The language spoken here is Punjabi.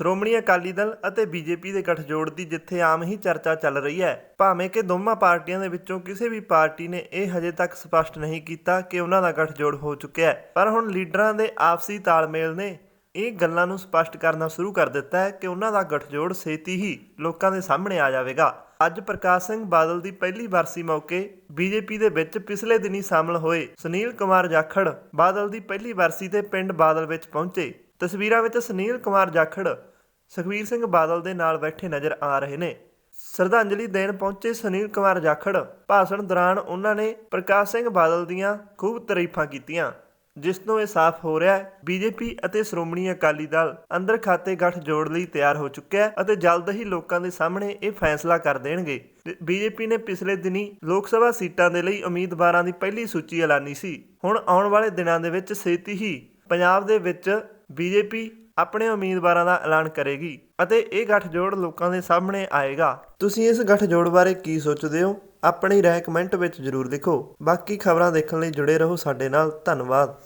ਸ਼੍ਰੋਮਣੀ ਅਕਾਲੀ ਦਲ ਅਤੇ ਬੀਜੇਪੀ ਦੇ ਗਠਜੋੜ ਦੀ ਜਿੱਥੇ ਆਮ ਹੀ ਚਰਚਾ ਚੱਲ ਰਹੀ ਹੈ। ਭਾਵੇਂ ਕਿ ਦੋਵਾਂ ਪਾਰਟੀਆਂ ਦੇ ਵਿੱਚੋਂ ਕਿਸੇ ਵੀ ਪਾਰਟੀ ਨੇ ਇਹ ਹਜੇ ਤੱਕ ਸਪਸ਼ਟ ਨਹੀਂ ਕੀਤਾ ਕਿ ਉਹਨਾਂ ਦਾ ਗਠਜੋੜ ਹੋ ਚੁੱਕਿਆ ਹੈ। ਪਰ ਹੁਣ ਲੀਡਰਾਂ ਦੇ ਆਪਸੀ ਤਾਲਮੇਲ ਨੇ ਇਹ ਗੱਲਾਂ ਨੂੰ ਸਪਸ਼ਟ ਕਰਨਾ ਸ਼ੁਰੂ ਕਰ ਦਿੱਤਾ ਹੈ ਕਿ ਉਹਨਾਂ ਦਾ ਗਠਜੋੜ ਛੇਤੀ ਹੀ ਲੋਕਾਂ ਦੇ ਸਾਹਮਣੇ ਆ ਜਾਵੇਗਾ। ਅੱਜ ਪ੍ਰਕਾਸ਼ ਸਿੰਘ ਬਾਦਲ ਦੀ ਪਹਿਲੀ ਵਰਸੀ ਮੌਕੇ ਬੀਜੇਪੀ ਦੇ ਵਿੱਚ ਪਿਛਲੇ ਦਿਨੀ ਸ਼ਾਮਲ ਹੋਏ ਸੁਨੀਲ ਕੁਮਾਰ ਜਾਖੜ ਬਾਦਲ ਦੀ ਪਹਿਲੀ ਵਰਸੀ ਤੇ ਪਿੰਡ ਬਾਦਲ ਵਿੱਚ ਪਹੁੰਚੇ। ਤਸਵੀਰਾਂ ਵਿੱਚ ਸੁਨੀਲ ਕੁਮਾਰ ਜਾਖੜ ਸੁਖਬੀਰ ਸਿੰਘ ਬਾਦਲ ਦੇ ਨਾਲ ਬੈਠੇ ਨਜ਼ਰ ਆ ਰਹੇ ਨੇ। ਸ਼ਰਧਾਂਜਲੀ ਦੇਣ ਪਹੁੰਚੇ ਸੁਨੀਲ ਕੁਮਾਰ ਜਾਖੜ। ਭਾਸ਼ਣ ਦੌਰਾਨ ਉਹਨਾਂ ਨੇ ਪ੍ਰਕਾਸ਼ ਸਿੰਘ ਬਾਦਲ ਦੀਆਂ ਖੂਬ ਤਾਰੀਫਾਂ ਕੀਤੀਆਂ, ਜਿਸ ਤੋਂ ਇਹ ਸਾਫ਼ ਹੋ ਰਿਹਾ ਹੈ, ਬੀਜੇਪੀ ਅਤੇ ਸ਼੍ਰੋਮਣੀ ਅਕਾਲੀ ਦਲ ਅੰਦਰ ਖਾਤੇ ਗੱਠ ਜੋੜ ਲਈ ਤਿਆਰ ਹੋ ਚੁੱਕਿਆ ਹੈ ਅਤੇ ਜਲਦ ਹੀ ਲੋਕਾਂ ਦੇ ਸਾਹਮਣੇ ਇਹ ਫੈਸਲਾ ਕਰ ਦੇਣਗੇ। ਬੀਜੇਪੀ ਨੇ ਪਿਛਲੇ ਦਿਨੀ ਲੋਕ ਸਭਾ ਸੀਟਾਂ ਦੇ ਲਈ ਉਮੀਦਵਾਰਾਂ ਦੀ ਪਹਿਲੀ ਸੂਚੀ ਐਲਾਨੀ ਸੀ। ਹੁਣ ਆਉਣ ਵਾਲੇ ਦਿਨਾਂ ਦੇ ਵਿੱਚ ਛੇਤੀ ਹੀ ਪੰਜਾਬ ਦੇ ਵਿੱਚ ਬੀਜੇਪੀ ਆਪਣੇ ਉਮੀਦਵਾਰਾਂ ਦਾ ਐਲਾਨ ਕਰੇਗੀ ਅਤੇ ਇਹ ਗੱਠਜੋੜ ਲੋਕਾਂ ਦੇ ਸਾਹਮਣੇ ਆਏਗਾ। ਤੁਸੀਂ ਇਸ ਗੱਠਜੋੜ ਬਾਰੇ ਕੀ ਸੋਚਦੇ ਹੋ? ਆਪਣੀ ਰਾਏ ਕਮੈਂਟ ਵਿੱਚ ਜ਼ਰੂਰ ਲਿਖੋ। ਬਾਕੀ ਖਬਰਾਂ ਦੇਖਣ ਲਈ ਜੁੜੇ ਰਹੋ ਸਾਡੇ ਨਾਲ। ਧੰਨਵਾਦ।